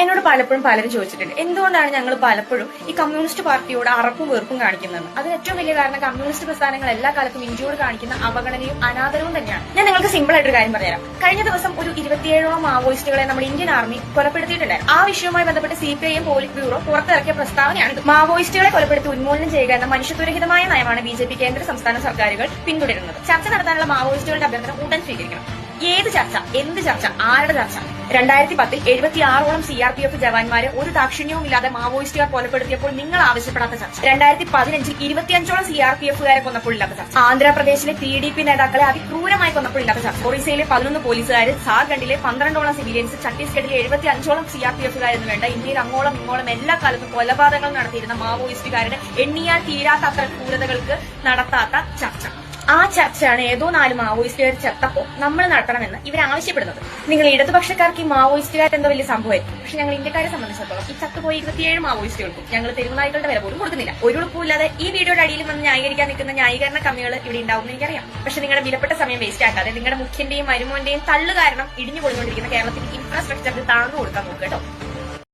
എന്നോട് പലപ്പോഴും പലരും ചോദിച്ചിട്ടുണ്ട്. എന്തുകൊണ്ടാണ് ഞങ്ങൾ പലപ്പോഴും ഈ കമ്മ്യൂണിസ്റ്റ് പാർട്ടിയോട് അറപ്പും വെറുപ്പും കാണിക്കുന്നത്? അതിന് ഏറ്റവും വലിയ കാരണം കമ്മ്യൂണിസ്റ്റ് പ്രസ്ഥാനങ്ങൾ എല്ലാ കാലത്തും ഇന്ത്യയോട് കാണിക്കുന്ന അവഗണനയും അനാദരവും തന്നെയാണ്. ഞാൻ നിങ്ങൾക്ക് സിമ്പിൾ ആയിട്ട് ഒരു കാര്യം പറഞ്ഞുതരാം. കഴിഞ്ഞ ദിവസം ഒരു ഇരുപത്തിയേഴോളം മാവോയിസ്റ്റുകളെ നമ്മുടെ ഇന്ത്യൻ ആർമി കൊലപ്പെടുത്തിയിട്ടുണ്ട് ആ വിഷയവുമായി ബന്ധപ്പെട്ട് C P I M politburo പുറത്തിറക്കിയ പ്രസ്താവനയാണ് മാവോയിസ്റ്റുകളെ കൊലപ്പെടുത്തി ഉന്മൂലനം ചെയ്യുക എന്ന മനുഷ്യത്വരഹിതമായ നയമാണ് ബി ജെ പി കേന്ദ്ര സംസ്ഥാന സർക്കാരുകൾ പിന്തുടരുന്നത്. ചർച്ച നടത്താനുള്ള മാവോയിസ്റ്റുകളുടെ അഭ്യർത്ഥന ഉടൻ സ്വീകരിക്കണം. ഏത് ചർച്ച എന്ത് ചർച്ച ആരുടെ ചർച്ച? രണ്ടായിരത്തി പത്തിൽ എഴുപത്തി ആറോളം സി ആർ പി എഫ് ജവാന്മാരെ ഒരു ദാക്ഷിണ്യവും ഇല്ലാതെ മാവോയിസ്റ്റുകാർ കൊലപ്പെടുത്തിയപ്പോൾ നിങ്ങൾ ആവശ്യപ്പെടാത്ത ചർച്ച. രണ്ടായിരത്തി പതിനഞ്ചിൽ ഇരുപത്തിയഞ്ചോളം സി ആർ പി എഫുകാരെ കൊന്നപ്പോൾ ഇല്ലാത്ത ചർച്ച. ആന്ധ്രാപ്രദേശിലെ ടി ഡി പി നേതാക്കളെ അതിക്രൂരമായി കൊന്നപ്പോൾ ഇല്ലാത്ത ചർച്ച. ഒറീസയിലെ പതിനൊന്ന് പോലീസുകാർ ഝാർഖണ്ഡിലെ പന്ത്രണ്ടോളം സിവിലിയൻസ് ഛത്തീസ്ഗഡിലെ എഴുപത്തി അഞ്ചോളം സി ആർ പി എഫുകാരെന്ന് വേണ്ട ഇന്ത്യയിൽ അങ്ങോളം ഇങ്ങോളം എല്ലാ കാലത്തും കൊലപാതകങ്ങൾ നടത്തിയിരുന്ന മാവോയിസ്റ്റുകാരുടെ എണ്ണിയാൽ തീരാത്ത അത്ര ക്രൂരതകൾക്ക് നടത്താത്ത ചർച്ച. ആ ചർച്ചയാണ് ഏതോ നാല് മാവോയിസ്റ്റുകാർ ചത്തപ്പോ നമ്മൾ നടത്തണമെന്ന് ഇവർ ആവശ്യപ്പെടുന്നത് നിങ്ങൾ ഇടതുപക്ഷക്കാർക്ക് ഈ മാവോയിസ്റ്റുകാർ എന്തോ വലിയ സംഭവമായിരിക്കും. പക്ഷെ ഞങ്ങൾ ഇന്ത്യക്കാരെ സംബന്ധിച്ചിടത്തോളം ഈ ചത്തുപോയി ഇരുപത്തിയേഴ് മാവോയിസ്റ്റുകൾക്കും ഞങ്ങൾ തെരുവുനായ്ക്കളുടെ വില പോലും കൊടുക്കുന്നില്ല. ഒരു ഉറപ്പില്ലാതെ ഈ വീഡിയോയുടെ അടിയിൽ വന്ന് ന്യായീകരിക്കാൻ നിൽക്കുന്ന ന്യായീകരണ കമ്മികൾ ഇവിടെ ഉണ്ടാവും എനിക്കറിയാം. പക്ഷെ നിങ്ങളുടെ വിലപ്പെട്ട സമയം വേസ്റ്റ് ആക്കാതെ നിങ്ങളുടെ മുഖ്യന്റെയും മരുമോന്റെയും തള്ളു കാരണം ഇടിഞ്ഞു പൊളിഞ്ഞുകൊണ്ടിരിക്കുന്ന കേരളത്തിന്റെ ഇൻഫ്രാസ്ട്രക്ചറിൽ താഴ്ന്നു കൊടുക്കാൻ നോക്കുക കേട്ടോ.